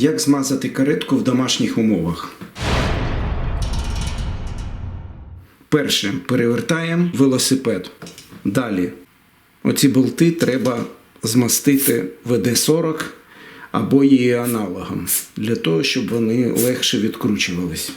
Як змазати каретку в домашніх умовах? Перше. Перевертаємо велосипед. Далі. Оці болти треба змастити ВД-40 або її аналогом, для того, щоб вони легше відкручувались.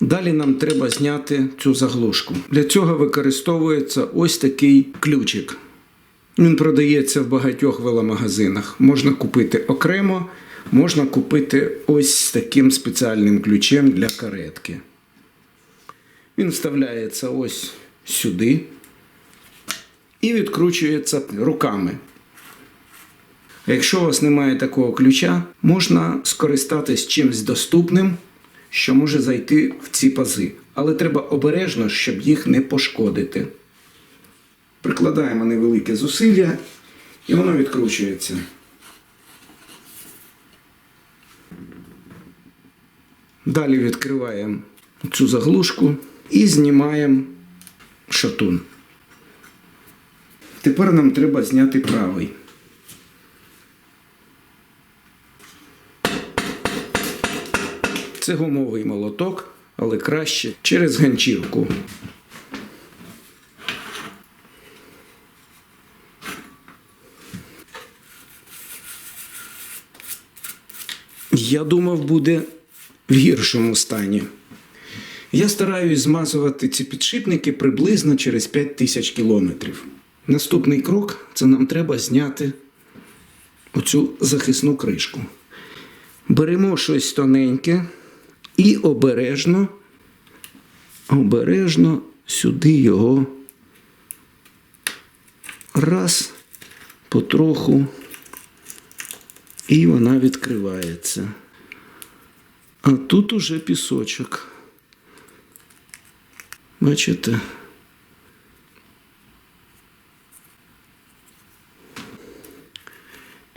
Далі нам треба зняти цю заглушку. Для цього використовується ось такий ключик. Він продається в багатьох веломагазинах. Можна купити окремо, можна купити ось з таким спеціальним ключем для каретки. Він вставляється ось сюди і відкручується руками. Якщо у вас немає такого ключа, можна скористатись чимось доступним, що може зайти в ці пази. Але треба обережно, щоб їх не пошкодити. Прикладаємо невелике зусилля, і воно відкручується. Далі відкриваємо цю заглушку і знімаємо шатун. Тепер нам треба зняти правий. Це гумовий молоток, але краще через ганчірку. Я думав, буде в гіршому стані. Я стараюсь змазувати ці підшипники приблизно через 5 тисяч кілометрів. Наступний крок це нам треба зняти оцю захисну кришку. Беремо щось тоненьке і обережно, обережно сюди його раз, потроху, і вона відкривається. А тут уже пісочок. Бачите?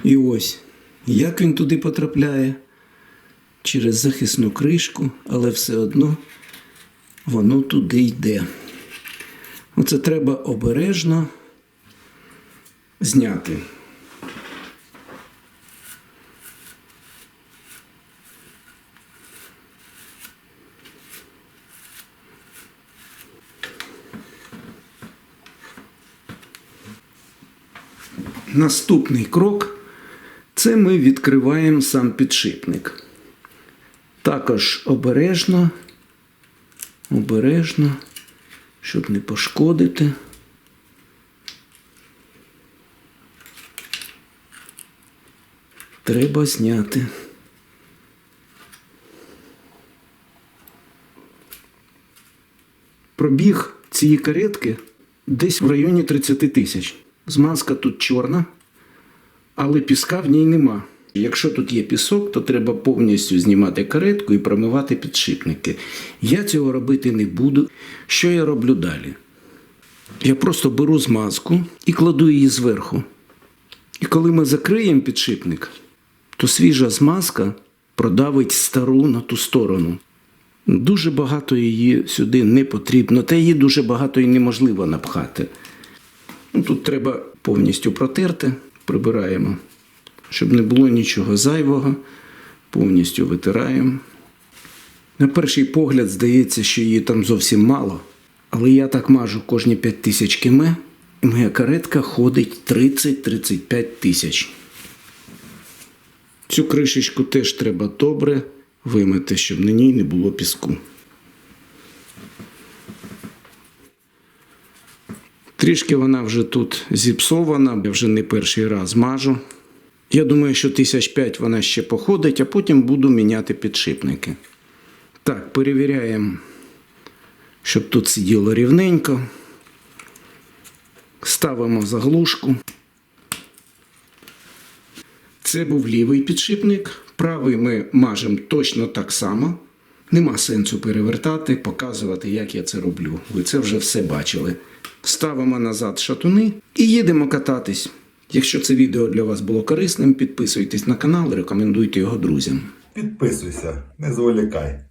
І ось, як він туди потрапляє через захисну кришку, але все одно воно туди йде. Оце треба обережно зняти. Наступний крок це ми відкриваємо сам підшипник. Також обережно, обережно, щоб не пошкодити. Треба зняти. Пробіг цієї каретки десь в районі 30 тисяч. Змазка тут чорна, але піска в ній нема. Якщо тут є пісок, то треба повністю знімати каретку і промивати підшипники. Я цього робити не буду. Що я роблю далі? Я просто беру змазку і кладу її зверху. І коли ми закриємо підшипник, то свіжа змазка продавить стару на ту сторону. Дуже багато її сюди не потрібно, та її дуже багато і неможливо напхати. Ну, тут треба повністю протерти, прибираємо, щоб не було нічого зайвого, повністю витираємо. На перший погляд здається, що її там зовсім мало, але я так мажу кожні 5 тисяч км, і моя каретка ходить 30-35 тисяч. Цю кришечку теж треба добре вимити, щоб на ній не було піску. Трішки вона вже тут зіпсована, я вже не перший раз мажу. Я думаю, що тисяч п'ять вона ще походить, а потім буду міняти підшипники. Так, перевіряємо, щоб тут сиділо рівненько. Ставимо заглушку. Це був лівий підшипник. Правий ми мажемо точно так само. Нема сенсу перевертати, показувати, як я це роблю. Ви це вже все бачили. Ставимо назад шатуни і їдемо кататись. Якщо це відео для вас було корисним, підписуйтесь на канал, рекомендуйте його друзям. Підписуйся, не зволікай.